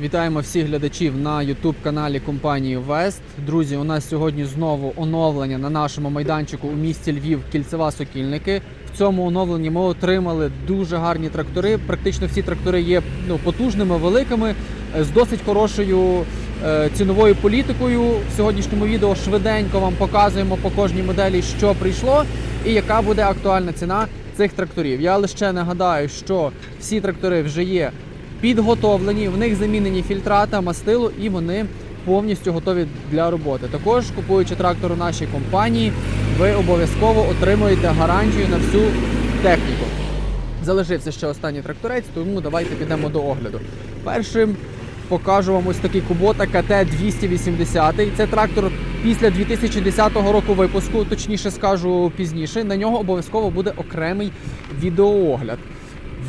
Вітаємо всіх глядачів на youtube каналі компанії Вест. Друзі, у нас сьогодні знову оновлення на нашому майданчику у місті Львів Кільцева Сокільники. В цьому оновленні ми отримали дуже гарні трактори. Практично всі трактори є ну, потужними, великими, е, з досить хорошою е, ціновою політикою. В сьогоднішньому відео швиденько вам показуємо по кожній моделі, що прийшло і яка буде актуальна ціна цих тракторів. Я лише нагадаю, що всі трактори вже є підготовлені, в них замінені фільтрата, мастило і вони повністю готові для роботи. Також, купуючи трактор у нашій компанії, ви обов'язково отримуєте гарантію на всю техніку. Залишився ще останній тракторець, тому давайте підемо до огляду. Першим покажу вам ось такий Kubota КТ-280. Це трактор після 2010 року випуску, точніше скажу пізніше. На нього обов'язково буде окремий відеоогляд.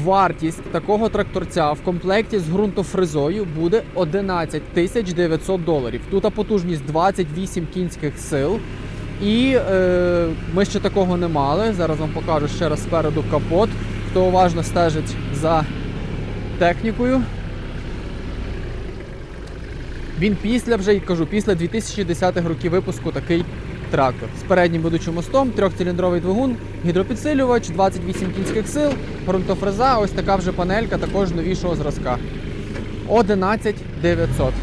Вартість такого тракторця в комплекті з ґрунтофрезою буде 11 тисяч 900 доларів. Тут потужність 28 кінських сил. І е, ми ще такого не мали. Зараз вам покажу ще раз спереду капот. Хто уважно стежить за технікою. Він після вже кажу, після 2010 років випуску такий трактор з переднім ведучим мостом, трьохциліндровий двигун, гідропідсилювач, 28 кінських сил, грунтофреза, ось така вже панелька, також новішого зразка. 11 900.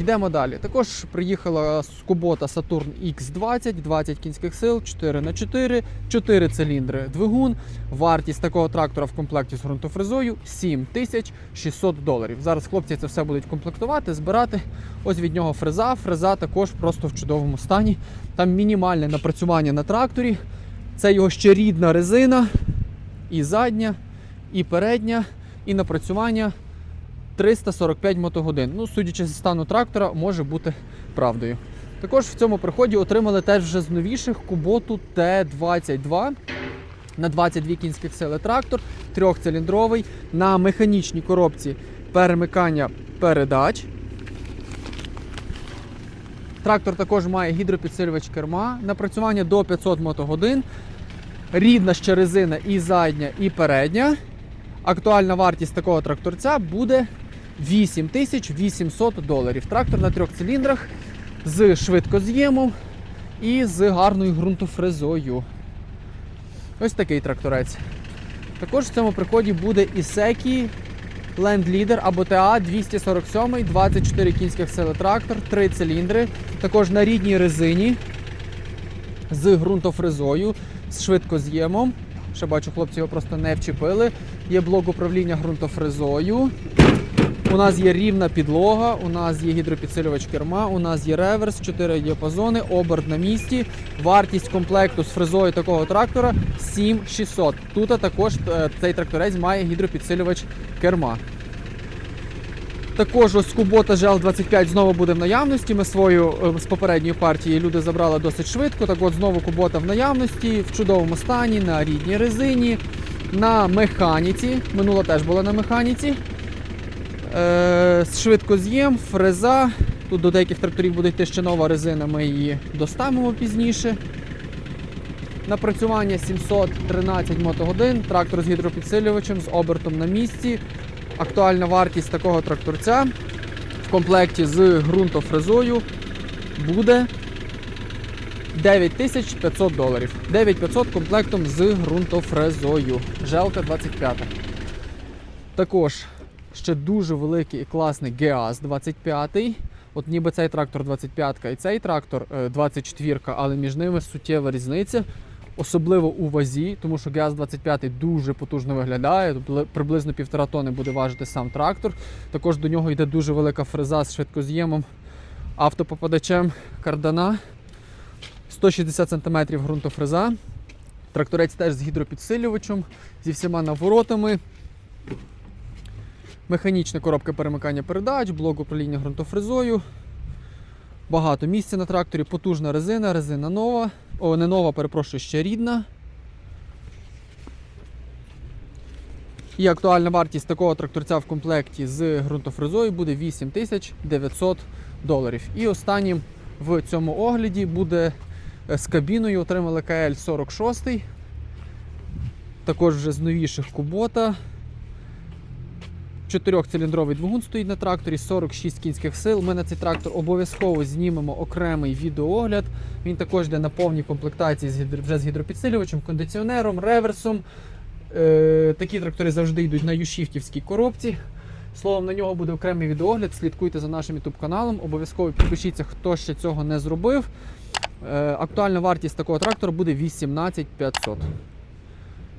Йдемо далі. Також приїхала з Кубота Saturn X20, 20 кінських сил, 4 х 4 4 циліндри двигун. Вартість такого трактора в комплекті з ґрунтофрезою 7600 доларів. Зараз хлопці це все будуть комплектувати, збирати. Ось від нього фреза. Фреза також просто в чудовому стані. Там мінімальне напрацювання на тракторі. Це його ще рідна резина, і задня, і передня, і напрацювання 345 мотогодин. Ну, судячи зі стану трактора, може бути правдою. Також в цьому приході отримали теж вже з новіших Куботу Т-22 на 22 кінських сили трактор, трьохциліндровий, на механічній коробці перемикання передач. Трактор також має гідропідсилювач керма, напрацювання до 500 мотогодин, рідна ще резина і задня, і передня. Актуальна вартість такого тракторця буде 8800 доларів. Трактор на трьох циліндрах з швидкоз'ємом і з гарною ґрунтофрезою. Ось такий тракторець. Також в цьому приході буде Ісекі Land Leader або TA 247, 24 кінських сили трактор, 3 циліндри. Також на рідній резині з ґрунтофрезою, з швидкоз'ємом. Ще бачу, хлопці його просто не вчепили. Є блок управління ґрунтофрезою. У нас є рівна підлога, у нас є гідропідсилювач керма, у нас є реверс, 4 діапазони, оберт на місці. Вартість комплекту з фрезою такого трактора 7600. Тут також е, цей тракторець має гідропідсилювач керма. Також ось Кубота GL25 знову буде в наявності. Ми свою е, з попередньої партії люди забрали досить швидко. Так от знову Кубота в наявності, в чудовому стані, на рідній резині, на механіці. Минула теж була на механіці. Е, швидкоз'єм, фреза. Тут до деяких тракторів буде йти ще нова резина, ми її доставимо пізніше. Напрацювання 713 мотогодин, трактор з гідропідсилювачем, з обертом на місці. Актуальна вартість такого тракторця в комплекті з ґрунтофрезою буде 9500 доларів. 9500 комплектом з ґрунтофрезою. Желка 25. Також ще дуже великий і класний ГЕАЗ 25. От ніби цей трактор 25 і цей трактор е, 24, але між ними суттєва різниця. Особливо у вазі, тому що ГАЗ 25 дуже потужно виглядає. Приблизно півтора тони буде важити сам трактор. Також до нього йде дуже велика фреза з швидкоз'ємом, автопопадачем кардана. 160 см ґрунтофреза. Тракторець теж з гідропідсилювачем, зі всіма наворотами. Механічна коробка перемикання передач, блок управління ґрунтофрезою. Багато місця на тракторі, потужна резина, резина нова. О, не нова, перепрошую, ще рідна. І актуальна вартість такого тракторця в комплекті з ґрунтофрезою буде 8900 доларів. І останнім в цьому огляді буде е, з кабіною. Отримали КЛ 46. Також вже з новіших Кубота. Чотирьохциліндровий двигун стоїть на тракторі, 46 кінських сил. Ми на цей трактор обов'язково знімемо окремий відеоогляд. Він також йде на повній комплектації вже з гідропідсилювачем, кондиціонером, реверсом. Е, такі трактори завжди йдуть на юшіфтівській коробці. Словом, на нього буде окремий відеоогляд. Слідкуйте за нашим YouTube каналом. Обов'язково підпишіться, хто ще цього не зробив. Е, актуальна вартість такого трактора буде 18 500.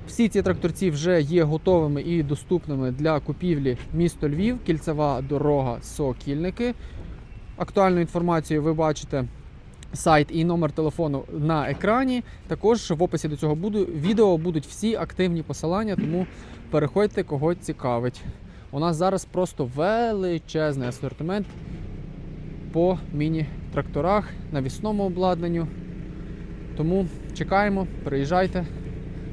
Всі ці тракторці вже є готовими і доступними для купівлі місто Львів, кільцева дорога Сокільники. Актуальну інформацію ви бачите сайт і номер телефону на екрані. Також в описі до цього буду, відео будуть всі активні посилання, тому переходьте, кого цікавить. У нас зараз просто величезний асортимент по міні-тракторах, навісному обладнанню. Тому чекаємо, приїжджайте.